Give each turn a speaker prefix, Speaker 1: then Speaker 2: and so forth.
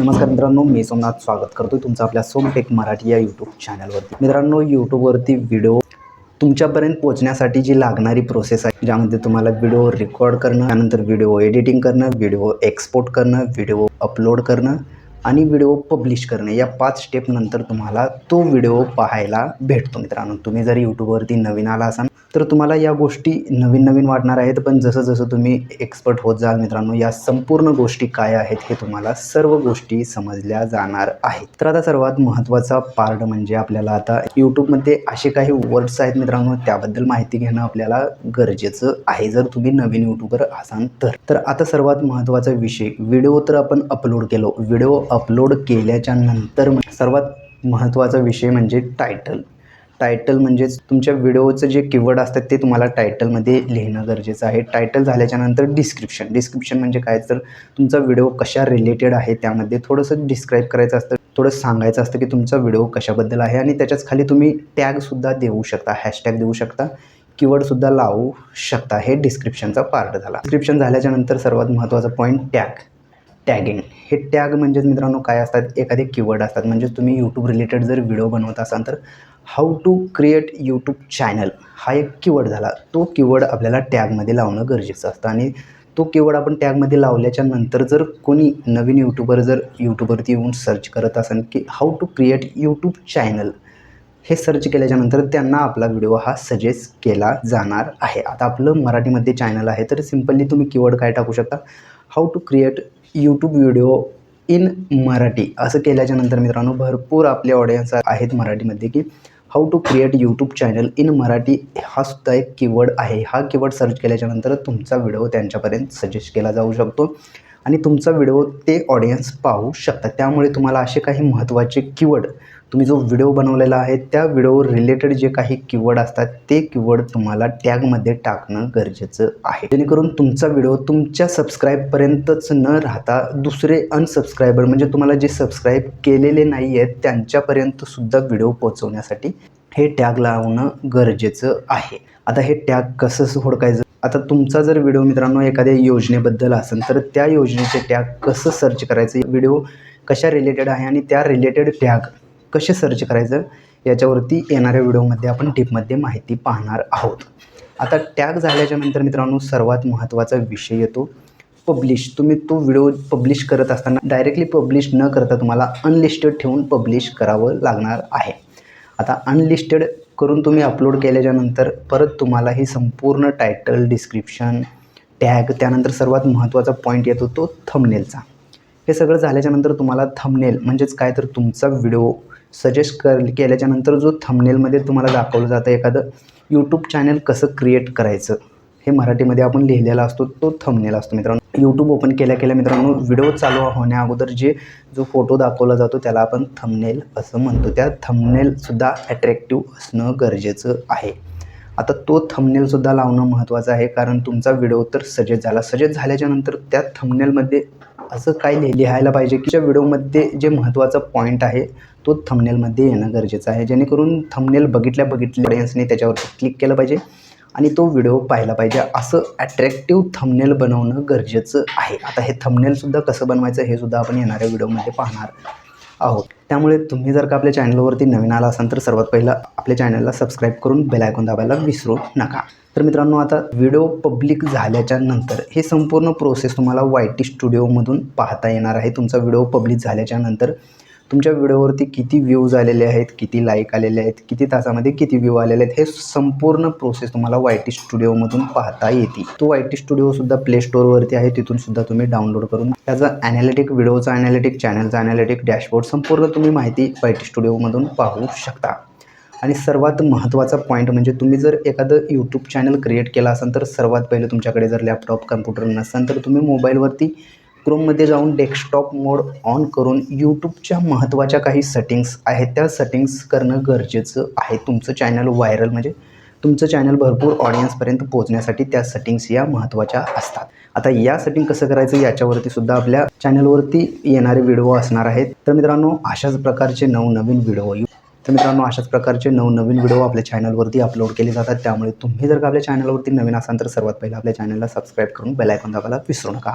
Speaker 1: नमस्कार मित्रांनो मी सोमनाथ स्वागत करतो तुमचं आपल्या सोमटेक मराठी या यूट्यूब चॅनलवरती मित्रांनो यूट्यूबवरती व्हिडिओ तुमच्यापर्यंत पोहोचण्यासाठी जी लागणारी प्रोसेस आहे ज्यामध्ये तुम्हाला व्हिडिओ रेकॉर्ड करणं त्यानंतर व्हिडिओ एडिटिंग करणं व्हिडिओ एक्सपोर्ट करणं व्हिडिओ अपलोड करणं आणि व्हिडिओ पब्लिश करणं या पाच स्टेप नंतर तुम्हाला तो व्हिडिओ पाहायला भेटतो मित्रांनो. तुम्ही जर यूट्यूबवरती नवीन आला असाल तर तुम्हाला या गोष्टी नवीन नवीन वाटणार आहेत पण जसं जसं तुम्ही एक्सपर्ट होत जाल मित्रांनो या संपूर्ण गोष्टी काय आहेत हे तुम्हाला सर्व गोष्टी समजल्या जाणार आहेत. तर आता सर्वात महत्त्वाचा पार्ट म्हणजे आपल्याला आता यूट्यूबमध्ये असे काही वर्ड्स आहेत मित्रांनो त्याबद्दल माहिती घेणं आपल्याला गरजेचं आहे जर तुम्ही नवीन यूट्यूबर असाल तर. तर आता सर्वात महत्त्वाचा विषय व्हिडिओ तर आपण अपलोड केलो. व्हिडिओ अपलोड केल्याच्यानंतर सर्वात महत्त्वाचा विषय म्हणजे टायटल टायटल म्हणजेच तुमच्या व्हिडिओचं जे किवर्ड असतात ते तुम्हाला टायटलमध्ये लिहिणं गरजेचं आहे. टायटल झाल्याच्यानंतर डिस्क्रिप्शन डिस्क्रिप्शन म्हणजे काय? तर तुमचा व्हिडिओ कशा रिलेटेड आहे त्यामध्ये थोडंसं डिस्क्राईब करायचं असतं थोडं सांगायचं असतं की तुमचा व्हिडिओ कशाबद्दल आहे आणि त्याच्याच खाली तुम्ही टॅगसुद्धा देऊ शकता हॅशटॅग देऊ शकता किवर्डसुद्धा लावू शकता. हे डिस्क्रिप्शनचा पार्ट झाला. डिस्क्रिप्शन झाल्याच्यानंतर सर्वात महत्त्वाचा पॉईंट टॅग टॅगिंग हे टॅग म्हणजेच मित्रांनो काय असतात? एखादे कीवर्ड असतात. म्हणजेच तुम्ही यूट्यूब रिलेटेड जर व्हिडिओ बनवत असाल तर how to create YouTube channel हा एक कीवर्ड झाला. तो कीवर्ड आपल्याला टॅगमध्ये लावणं गरजेचं असतं आणि तो कीवर्ड आपण टॅगमध्ये लावल्याच्या नंतर जर कोणी नवीन यूट्यूबर जर यूट्यूबवरती येऊन सर्च करत असेल की how to create YouTube channel हे सर्च केल्याच्यानंतर त्यांना आपला व्हिडिओ हा सजेस्ट केला जाणार आहे. आता आपलं मराठीमध्ये चॅनल आहे तर सिम्पली तुम्ही कीवर्ड काय टाकू शकता? How to create YouTube video in Marathi असं केल्याच्यानंतर मित्रांनो भरपूर आपले ऑडियन्स आहेत मराठीमध्ये की how to create YouTube channel in Marathi हा सुद्धा एक कीवर्ड आहे. हा कीवर्ड सर्च केल्याच्यानंतर तुमचा व्हिडिओ त्यांच्यापर्यंत सजेस्ट केला जाऊ शकतो. आणि तुमचा व्हिडिओ ते ऑडियन्स पाहू शकतात. त्यामुळे तुम्हाला असे काही महत्त्वाचे किवड तुम्ही जो व्हिडिओ बनवलेला आहे त्या व्हिडिओवर रिलेटेड जे काही किवड असतात ते किवड तुम्हाला टॅगमध्ये टाकणं गरजेचं आहे. जेणेकरून तुमचा व्हिडिओ तुमच्या सबस्क्राईबपर्यंतच न राहता दुसरे अनसबस्क्रायबर म्हणजे तुम्हाला जे सबस्क्राईब केलेले नाही आहेत त्यांच्यापर्यंतसुद्धा व्हिडिओ पोहोचवण्यासाठी हे टॅग लावणं गरजेचं आहे. आता हे टॅग कसं हुडकायचं आता तुमचा जर व्हिडिओ मित्रांनो एखाद्या योजनेबद्दल असेल तर त्या योजनेचे टॅग कसं सर्च करायचं? व्हिडिओ कशा रिलेटेड आहे आणि त्या रिलेटेड टॅग कसे सर्च करायचं? याच्यावरती येणाऱ्या व्हिडिओमध्ये आपण टिपमध्ये माहिती पाहणार आहोत. आता टॅग झाल्याच्यानंतर मित्रांनो सर्वात महत्त्वाचा विषय येतो पब्लिश तुम्ही तो व्हिडिओ पब्लिश करत असताना डायरेक्टली पब्लिश न करता तुम्हाला अनलिस्टेड ठेवून पब्लिश करावं लागणार आहे. आता अनलिस्टेड करून तुम्ही अपलोड केल्याच्यानंतर परत तुम्हाला ही संपूर्ण टायटल डिस्क्रिप्शन टॅग त्यानंतर सर्वात महत्त्वाचा पॉईंट येतो तो थंबनेलचा हे सगळं झाल्याच्यानंतर तुम्हाला थंबनेल म्हणजेच काय तर तुमचा व्हिडिओ सजेस्ट कर केल्याच्यानंतर जो थंबनेलमध्ये तुम्हाला दाखवलं जातं एखादं यूट्यूब चॅनल कसं क्रिएट करायचं. हे मराठीमध्ये आपण लिहिलेला असतो तो थंबनेल असतो मित्रांनो. यूट्यूब ओपन केल्या केल्या मित्रांनो व्हिडिओ चालू होण्या अगोदर जे जो फोटो दाखवला जातो त्याला आपण थंबनेल असं म्हणतो. त्या थंबनेलसुद्धा ॲट्रॅक्टिव्ह असणं गरजेचं आहे. आता तो थंबनेलसुद्धा लावणं महत्त्वाचं आहे कारण तुमचा व्हिडिओ तर सजेस्ट झाला. सजेस्ट झाल्याच्यानंतर त्या थंबनेलमध्ये असं काय लिहायला पाहिजे की ज्या व्हिडिओमध्ये जे महत्त्वाचा पॉईंट आहे तो थंबनेलमध्ये येणं गरजेचं आहे. जेणेकरून थंबनेल बघितल्या बघितल्या ऑडियन्सने त्याच्यावरती क्लिक केलं पाहिजे. आणि तो व्हिडिओ पाहायला पाहिजे. असं ॲट्रॅक्टिव्ह थंबनेल बनवणं गरजेचं आहे. आता हे थंबनेलसुद्धा कसं बनवायचं हे सुद्धा आपण येणाऱ्या व्हिडिओमध्ये पाहणार आहोत. त्यामुळे तुम्ही जर का आपल्या चॅनलवरती नवीन आला असाल तर सर्वात पहिलं आपल्या चॅनलला सबस्क्राईब करून बेल ऐकून दाबायला विसरू नका. तर मित्रांनो आता व्हिडिओ पब्लिक झाल्याच्यानंतर हे संपूर्ण प्रोसेस तुम्हाला वाय टी स्टुडिओमधून पाहता येणार आहे. तुमचा व्हिडिओ पब्लिक झाल्याच्यानंतर तुमच्या व्हिडिओवरती किती व्ह्यूज आलेले आहेत किती लाईक आलेले आहेत किती तासामध्ये किती व्ह्यू आलेले आहेत हे संपूर्ण प्रोसेस तुम्हाला वाय टी स्टुडिओमधून पाहता येते तो वाय टी स्टुडिओसुद्धा प्ले स्टोअरवरती आहे तिथून सुद्धा तुम्ही डाउनलोड करून त्याचा ॲनालिटिक व्हिडिओचा ॲनालिटिक चॅनलचा ॲनालिटिक डॅशबोर्ड संपूर्ण तुम्ही माहिती वाय टी स्टुडिओमधून पाहू शकता. आणि सर्वात महत्त्वाचा पॉईंट म्हणजे तुम्ही जर एखादं यूट्यूब चॅनल क्रिएट केला असाल तर सर्वात पहिले तुमच्याकडे जर लॅपटॉप कम्प्युटर नसेल तर तुम्ही मोबाईलवरती क्रोममध्ये जाऊन डेस्कटॉप मोड ऑन करून यूट्यूबच्या महत्त्वाच्या काही सेटिंग्स आहेत. त्या सेटिंग्स करणं गरजेचं आहे. तुमचं चॅनल व्हायरल म्हणजे तुमचं चॅनल भरपूर ऑडियन्सपर्यंत पोहोचण्यासाठी त्या सेटिंग्स या महत्त्वाच्या असतात. आता या सेटिंग कसं करायचं याच्यावरती सुद्धा आपल्या चॅनलवरती येणारे व्हिडिओ असणार आहेत. तर मित्रांनो अशाच प्रकारचे नवनवीन व्हिडिओ तर मित्रांनो अशाच प्रकारचे नवनवीन व्हिडिओ आपल्या चॅनलवरती अपलोड केले जातात. त्यामुळे तुम्ही जर का आपल्या चॅनलवरती नवीन असाल तर सर्वात पहिले आपल्या चॅनलला सबस्क्राईब करून बेलायकॉन दाबायला विसरू नका.